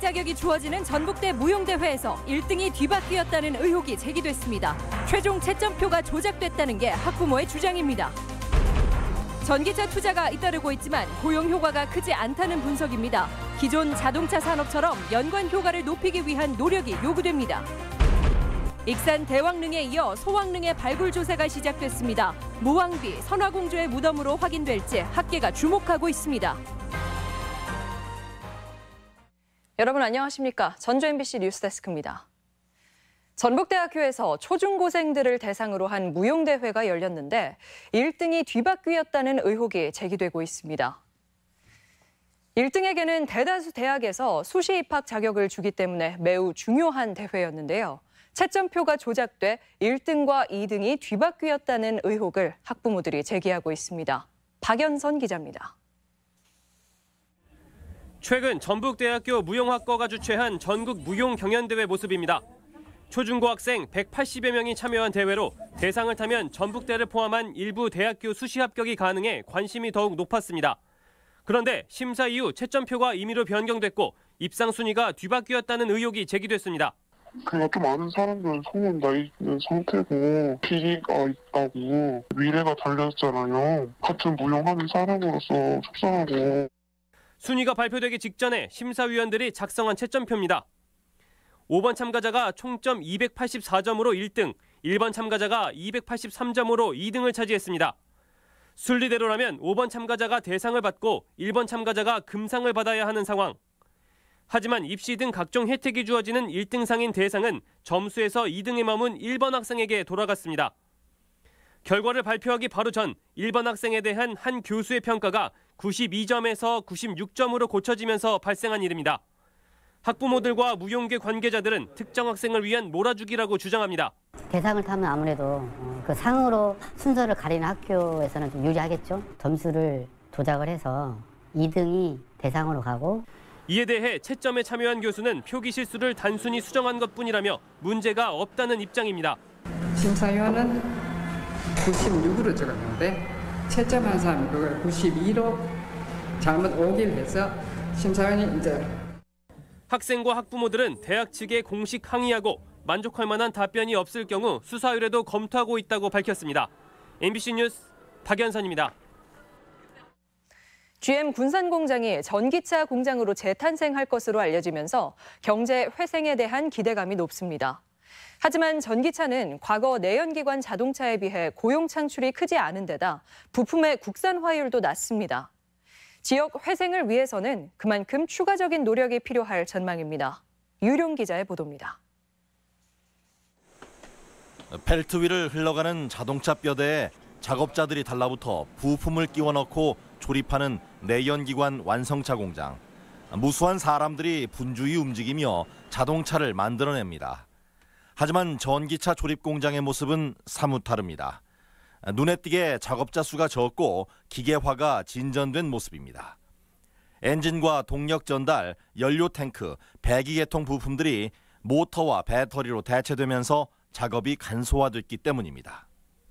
자격이 주어지는 전북대 무용대회에서 1등이 뒤바뀌었다는 의혹이 제기됐습니다. 최종 채점표가 조작됐다는 게 학부모의 주장입니다. 전기차 투자가 잇따르고 있지만 고용 효과가 크지 않다는 분석입니다. 기존 자동차 산업처럼 연관 효과를 높이기 위한 노력이 요구됩니다. 익산 대왕릉에 이어 소왕릉의 발굴 조사가 시작됐습니다. 무왕비, 선화공주의 무덤으로 확인될지 학계가 주목하고 있습니다. 여러분 안녕하십니까? 전주 MBC 뉴스데스크입니다. 전북대학교에서 초중고생들을 대상으로 한 무용대회가 열렸는데 1등이 뒤바뀌었다는 의혹이 제기되고 있습니다. 1등에게는 대다수 대학에서 수시 입학 자격을 주기 때문에 매우 중요한 대회였는데요. 채점표가 조작돼 1등과 2등이 뒤바뀌었다는 의혹을 학부모들이 제기하고 있습니다. 박연선 기자입니다. 최근 전북대학교 무용학과가 주최한 전국 무용 경연대회 모습입니다. 초중고 학생 180여 명이 참여한 대회로 대상을 타면 전북대를 포함한 일부 대학교 수시 합격이 가능해 관심이 더욱 높았습니다. 그런데 심사 이후 채점표가 임의로 변경됐고 입상 순위가 뒤바뀌었다는 의혹이 제기됐습니다. 그렇게 많은 사람들 소문 나 있는 상태고 비리가 있다고 미래가 달렸잖아요. 같은 무용하는 사람으로서 속상하고 순위가 발표되기 직전에 심사위원들이 작성한 채점표입니다. 5번 참가자가 총점 284점으로 1등, 1번 참가자가 283점으로 2등을 차지했습니다. 순리대로라면 5번 참가자가 대상을 받고 1번 참가자가 금상을 받아야 하는 상황. 하지만 입시 등 각종 혜택이 주어지는 1등상인 대상은 점수에서 2등에 머문 1번 학생에게 돌아갔습니다. 결과를 발표하기 바로 전 1번 학생에 대한 한 교수의 평가가 92점에서 96점으로 고쳐지면서 발생한 일입니다. 학부모들과 무용계 관계자들은 특정 학생을 위한 몰아주기라고 주장합니다. 대상을 타면 아무래도 어, 그 상으로 순서를 가리는 학교에서는 좀 유리하겠죠. 점수를 조작을 해서 2등이 대상으로 가고 이에 대해 채점에 참여한 교수는 표기 실수를 단순히 수정한 것뿐이라며 문제가 없다는 입장입니다. 심사위원은 96으로 적었는데 채점한 사람이 그걸 92로 잘못 오길해서 심사위원이 이제 학생과 학부모들은 대학 측에 공식 항의하고 만족할 만한 답변이 없을 경우 수사 의뢰도 검토하고 있다고 밝혔습니다. MBC 뉴스 박연선입니다. GM 군산 공장이 전기차 공장으로 재탄생할 것으로 알려지면서 경제 회생에 대한 기대감이 높습니다. 하지만 전기차는 과거 내연기관 자동차에 비해 고용 창출이 크지 않은 데다 부품의 국산화율도 낮습니다. 지역 회생을 위해서는 그만큼 추가적인 노력이 필요할 전망입니다. 유룡 기자의 보도입니다. 벨트 위를 흘러가는 자동차 뼈대에 작업자들이 달라붙어 부품을 끼워 넣고 조립하는 내연기관 완성차 공장. 무수한 사람들이 분주히 움직이며 자동차를 만들어냅니다. 하지만 전기차 조립 공장의 모습은 사뭇 다릅니다. 눈에 띄게 작업자 수가 적고 기계화가 진전된 모습입니다. 엔진과 동력 전달, 연료 탱크, 배기계통 부품들이 모터와 배터리로 대체되면서 작업이 간소화됐기 때문입니다.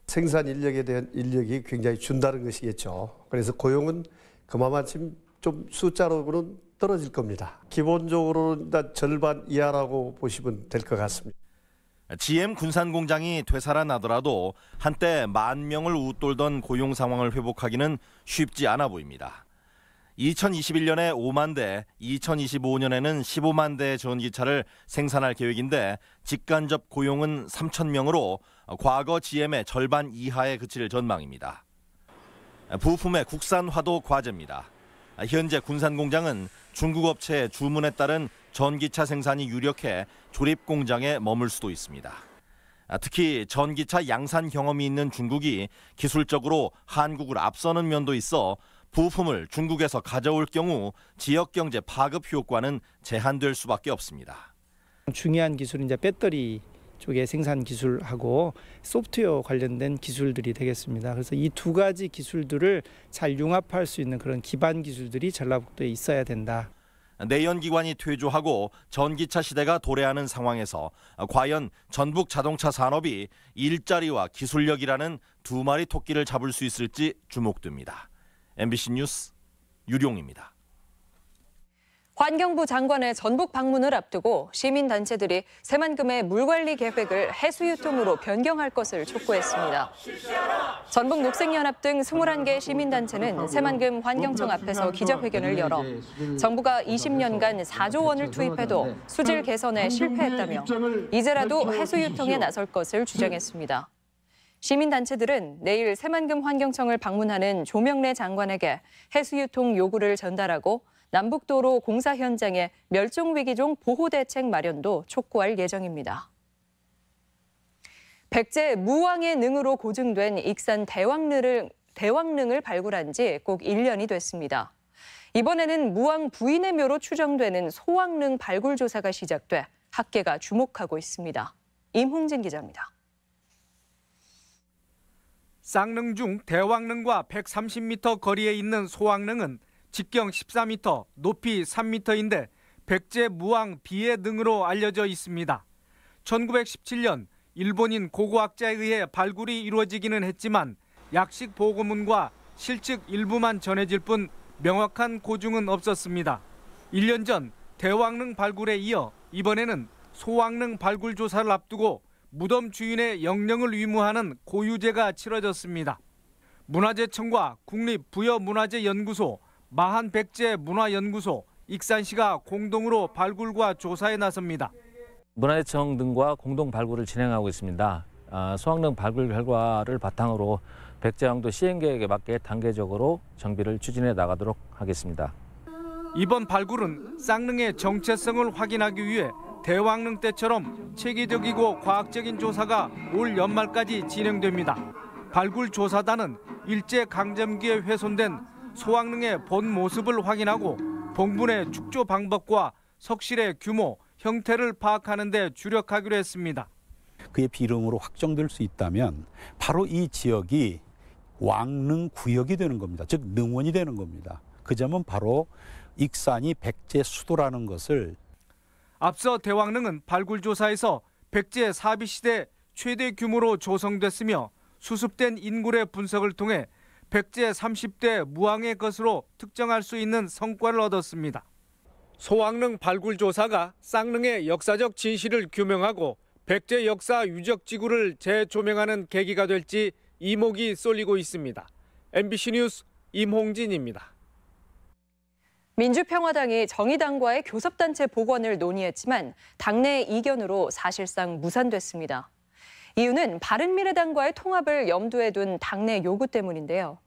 생산 인력에 대한 인력이 굉장히 준다는 것이겠죠. 그래서 고용은 그만큼 좀 숫자로는 떨어질 겁니다. 기본적으로 절반 이하라고 보시면 될 것 같습니다. GM 군산 공장이 되살아나더라도 한때 만 명을 웃돌던 고용 상황을 회복하기는 쉽지 않아 보입니다. 2021년에 5만 대, 2025년에는 15만 대의 전기차를 생산할 계획인데 직간접 고용은 3천 명으로 과거 GM의 절반 이하에 그칠 전망입니다. 부품의 국산화도 과제입니다. 현재 군산 공장은 중국 업체의 주문에 따른 전기차 생산이 유력해 조립 공장에 머물 수도 있습니다. 특히 전기차 양산 경험이 있는 중국이 기술적으로 한국을 앞서는 면도 있어 부품을 중국에서 가져올 경우 지역 경제 파급 효과는 제한될 수밖에 없습니다. 중요한 기술은 이제 배터리 쪽의 생산 기술하고 소프트웨어 관련된 기술들이 되겠습니다. 그래서 이 두 가지 기술들을 잘 융합할 수 있는 그런 기반 기술들이 전라북도에 있어야 된다. 내연기관이 퇴조하고 전기차 시대가 도래하는 상황에서 과연 전북 자동차 산업이 일자리와 기술력이라는 두 마리 토끼를 잡을 수 있을지 주목됩니다. MBC 뉴스 유룡입니다. 환경부 장관의 전북 방문을 앞두고 시민단체들이 새만금의 물관리 계획을 해수유통으로 변경할 것을 촉구했습니다. 전북 녹색연합 등 21개 시민단체는 새만금 환경청 앞에서 기자회견을 열어 정부가 20년간 4조 원을 투입해도 수질 개선에 실패했다며 이제라도 해수유통에 나설 것을 주장했습니다. 시민단체들은 내일 새만금 환경청을 방문하는 조명래 장관에게 해수유통 요구를 전달하고 남북도로 공사 현장의 멸종위기종 보호대책 마련도 촉구할 예정입니다. 백제 무왕의 능으로 고증된 익산 대왕릉을, 대왕릉을 발굴한 지 꼭 1년이 됐습니다. 이번에는 무왕 부인의 묘로 추정되는 소왕릉 발굴 조사가 시작돼 학계가 주목하고 있습니다. 임홍진 기자입니다. 쌍릉 중 대왕릉과 130m 거리에 있는 소왕릉은 직경 14m, 높이 3m인데 백제 무왕 비의 능으로 알려져 있습니다. 1917년 일본인 고고학자에 의해 발굴이 이루어지기는 했지만 약식 보고문과 실측 일부만 전해질 뿐 명확한 고증은 없었습니다. 1년 전 대왕릉 발굴에 이어 이번에는 소왕릉 발굴 조사를 앞두고 무덤 주인의 영령을 위무하는 고유제가 치러졌습니다. 문화재청과 국립부여문화재연구소, 마한 백제 문화연구소, 익산시가 공동으로 발굴과 조사에 나섭니다. 문화재청 등과 공동 발굴을 진행하고 있습니다. 아, 소왕릉 발굴 결과를 바탕으로 백제왕도 시행 계획에 맞게 단계적으로 정비를 추진해 나가도록 하겠습니다. 이번 발굴은 쌍릉의 정체성을 확인하기 위해 대왕릉 때처럼 체계적이고 과학적인 조사가 올 연말까지 진행됩니다. 발굴 조사단은 일제 강점기에 훼손된 소왕릉의 본 모습을 확인하고 봉분의 축조 방법과 석실의 규모, 형태를 파악하는 데 주력하기로 했습니다. 그의 비름으로 확정될 수 있다면 바로 이 지역이 왕릉 구역이 되는 겁니다. 즉 능원이 되는 겁니다. 그 점은 바로 익산이 백제 수도라는 것을 앞서 대왕릉은 발굴 조사에서 백제 사비 시대 최대 규모로 조성됐으며 수습된 인굴의 분석을 통해 백제 30대 무왕의 것으로 특정할 수 있는 성과를 얻었습니다. 소왕릉 발굴 조사가 쌍릉의 역사적 진실을 규명하고 백제 역사 유적 지구를 재조명하는 계기가 될지 이목이 쏠리고 있습니다. MBC 뉴스 임홍진입니다. 민주평화당이 정의당과의 교섭단체 복원을 논의했지만 당내 이견으로 사실상 무산됐습니다. 이유는 바른미래당과의 통합을 염두에 둔 당내 요구 때문인데요.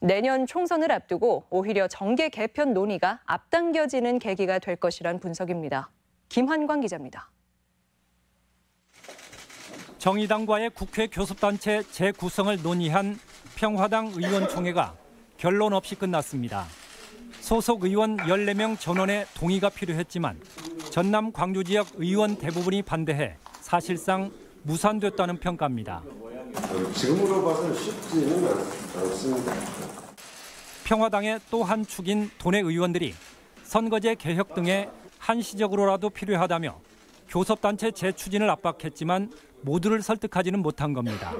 내년 총선을 앞두고 오히려 정계 개편 논의가 앞당겨지는 계기가 될 것이란 분석입니다. 김환광 기자입니다. 정의당과의 국회 교섭단체 재구성을 논의한 평화당 의원총회가 결론 없이 끝났습니다. 소속 의원 14명 전원의 동의가 필요했지만 전남 광주 지역 의원 대부분이 반대해 사실상 무산됐다는 평가입니다. 지금으로 봐서는 쉽지는 않습니다. 평화당의 또 한 축인 도내 의원들이 선거제 개혁 등에 한시적으로라도 필요하다며 교섭단체 재추진을 압박했지만 모두를 설득하지는 못한 겁니다.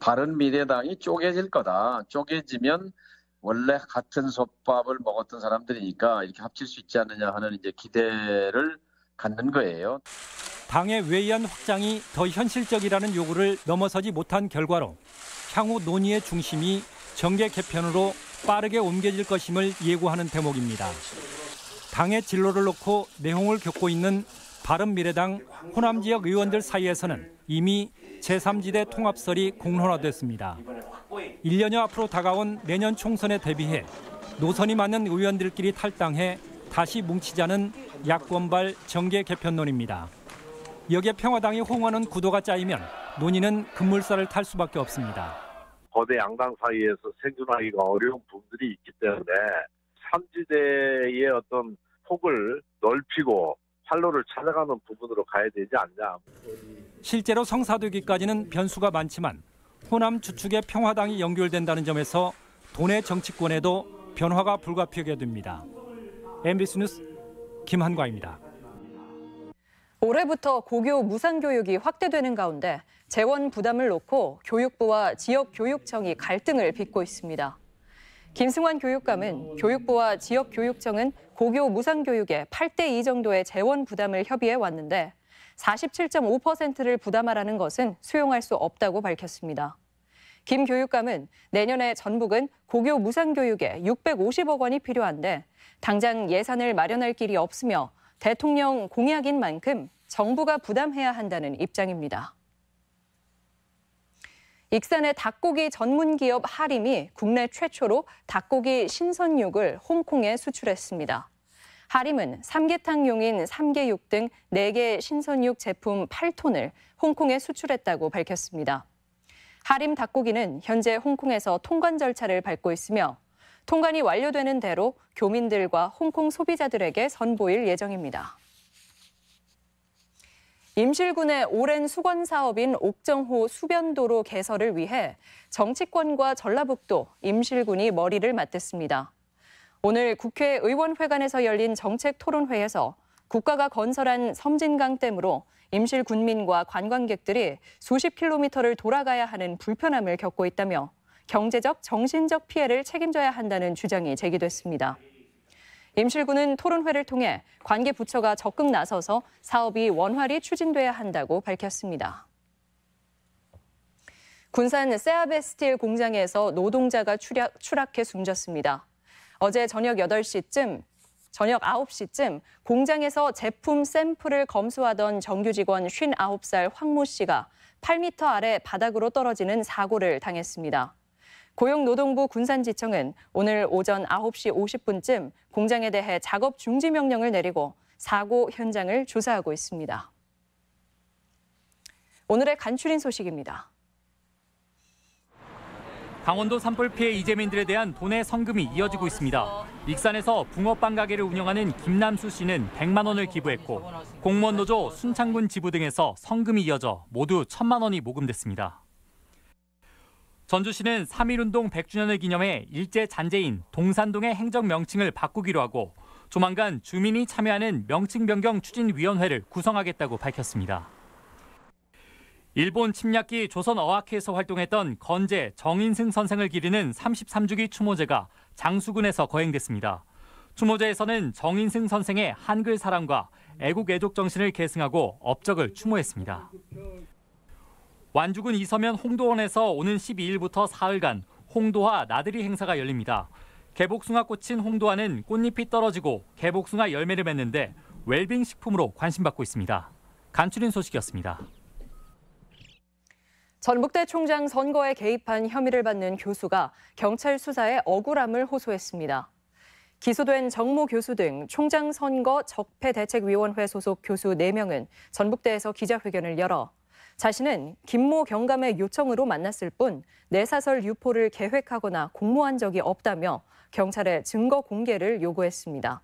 바른 미래당이 쪼개질 거다. 쪼개지면 원래 같은 솥밥을 먹었던 사람들이니까 이렇게 합칠 수 있지 않느냐 하는 이제 기대를 갖는 거예요. 당의 외연 확장이 더 현실적이라는 요구를 넘어서지 못한 결과로 향후 논의의 중심이 정계 개편으로 빠르게 옮겨질 것임을 예고하는 대목입니다. 당의 진로를 놓고 내홍을 겪고 있는 바른미래당 호남 지역 의원들 사이에서는 이미 제3지대 통합설이 공론화됐습니다. 1년여 앞으로 다가온 내년 총선에 대비해 노선이 맞는 의원들끼리 탈당해 다시 뭉치자는 야권발 정계 개편론입니다. 여기에 평화당이 호응하는 구도가 짜이면 논의는 급물살을 탈 수밖에 없습니다. 거대 양당 사이에서 생존하기가 어려운 부분들이 있기 때문에 3지대의 어떤 폭을 넓히고 활로를 찾아가는 부분으로 가야 되지 않냐. 실제로 성사되기까지는 변수가 많지만 호남 주축의 평화당이 연결된다는 점에서 도내 정치권에도 변화가 불가피하게 됩니다. MBC 뉴스 김한과입니다. 올해부터 고교 무상교육이 확대되는 가운데 재원 부담을 놓고 교육부와 지역교육청이 갈등을 빚고 있습니다. 김승환 교육감은 교육부와 지역교육청은 고교 무상교육의 8대2 정도의 재원 부담을 협의해 왔는데 47.5%를 부담하라는 것은 수용할 수 없다고 밝혔습니다. 김 교육감은 내년에 전북은 고교 무상교육에 650억 원이 필요한데 당장 예산을 마련할 길이 없으며 대통령 공약인 만큼 정부가 부담해야 한다는 입장입니다. 익산의 닭고기 전문 기업 하림이 국내 최초로 닭고기 신선육을 홍콩에 수출했습니다. 하림은 삼계탕용인 삼계육 등 4개 신선육 제품 8톤을 홍콩에 수출했다고 밝혔습니다. 하림 닭고기는 현재 홍콩에서 통관 절차를 밟고 있으며 통관이 완료되는 대로 교민들과 홍콩 소비자들에게 선보일 예정입니다. 임실군의 오랜 수건 사업인 옥정호 수변도로 개설을 위해 정치권과 전라북도, 임실군이 머리를 맞댔습니다. 오늘 국회 의원회관에서 열린 정책 토론회에서 국가가 건설한 섬진강댐으로 임실 군민과 관광객들이 수십 킬로미터를 돌아가야 하는 불편함을 겪고 있다며 경제적, 정신적 피해를 책임져야 한다는 주장이 제기됐습니다. 임실군은 토론회를 통해 관계 부처가 적극 나서서 사업이 원활히 추진돼야 한다고 밝혔습니다. 군산 세아베 스틸 공장에서 노동자가 추락, 추락해 숨졌습니다. 어제 저녁 8시쯤 저녁 9시쯤 공장에서 제품 샘플을 검수하던 정규 직원 59살 황모 씨가 8m 아래 바닥으로 떨어지는 사고를 당했습니다. 고용노동부 군산지청은 오늘 오전 9시 50분쯤 공장에 대해 작업 중지 명령을 내리고 사고 현장을 조사하고 있습니다. 오늘의 간추린 소식입니다. 강원도 산불 피해 이재민들에 대한 돈의 성금이 이어지고 있습니다. 익산에서 붕어빵 가게를 운영하는 김남수 씨는 100만 원을 기부했고 공무원 노조 순창군 지부 등에서 성금이 이어져 모두 1천만 원이 모금됐습니다. 전주시는 3.1운동 100주년을 기념해 일제 잔재인 동산동의 행정 명칭을 바꾸기로 하고 조만간 주민이 참여하는 명칭 변경 추진위원회를 구성하겠다고 밝혔습니다. 일본 침략기 조선 어학회에서 활동했던 건재 정인승 선생을 기리는 33주기 추모제가 장수군에서 거행됐습니다. 추모제에서는 정인승 선생의 한글 사랑과 애국 애족 정신을 계승하고 업적을 추모했습니다. 완주군 이서면 홍도원에서 오는 12일부터 사흘간 홍도화 나들이 행사가 열립니다. 개복숭아 꽂힌 홍도화는 꽃잎이 떨어지고 개복숭아 열매를 맺는데 웰빙 식품으로 관심받고 있습니다. 간추린 소식이었습니다. 전북대 총장 선거에 개입한 혐의를 받는 교수가 경찰 수사에 억울함을 호소했습니다. 기소된 정모 교수 등 총장 선거 적폐 대책위원회 소속 교수 4명은 전북대에서 기자회견을 열어 자신은 김모 경감의 요청으로 만났을 뿐 내사설 유포를 계획하거나 공모한 적이 없다며 경찰에 증거 공개를 요구했습니다.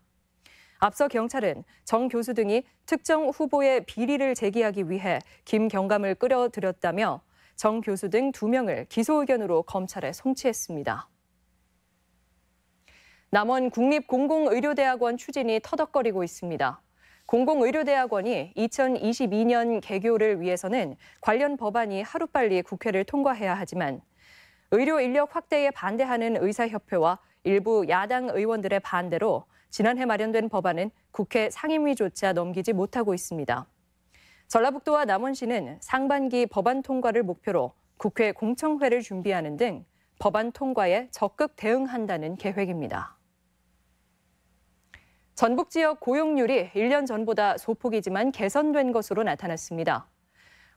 앞서 경찰은 정 교수 등이 특정 후보의 비리를 제기하기 위해 김 경감을 끌어들였다며 정 교수 등두 명을 기소 의견으로 검찰에 송치했습니다. 남원 국립공공의료대학원 추진이 터덕거리고 있습니다. 공공의료대학원이 2022년 개교를 위해서는 관련 법안이 하루빨리 국회를 통과해야 하지만 의료 인력 확대에 반대하는 의사협회와 일부 야당 의원들의 반대로 지난해 마련된 법안은 국회 상임위조차 넘기지 못하고 있습니다. 전라북도와 남원시는 상반기 법안 통과를 목표로 국회 공청회를 준비하는 등 법안 통과에 적극 대응한다는 계획입니다. 전북 지역 고용률이 1년 전보다 소폭이지만 개선된 것으로 나타났습니다.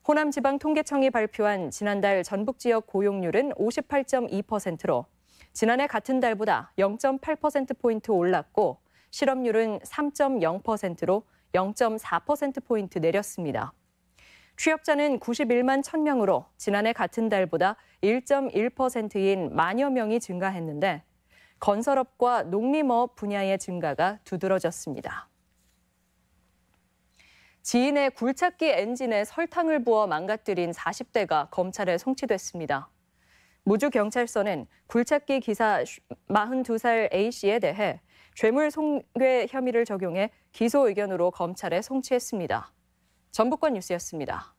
호남지방통계청이 발표한 지난달 전북 지역 고용률은 58.2%로 지난해 같은 달보다 0.8%포인트 올랐고 실업률은 3.0%로 0.4%포인트 내렸습니다. 취업자는 91만 1000명으로 지난해 같은 달보다 1.1%인 만여 명이 증가했는데 건설업과 농림업 분야의 증가가 두드러졌습니다. 지인의 굴착기 엔진에 설탕을 부어 망가뜨린 40대가 검찰에 송치됐습니다. 무주경찰서는 굴착기 기사 42살 A씨에 대해 죄물 손괴 혐의를 적용해 기소 의견으로 검찰에 송치했습니다. 전북권 뉴스였습니다.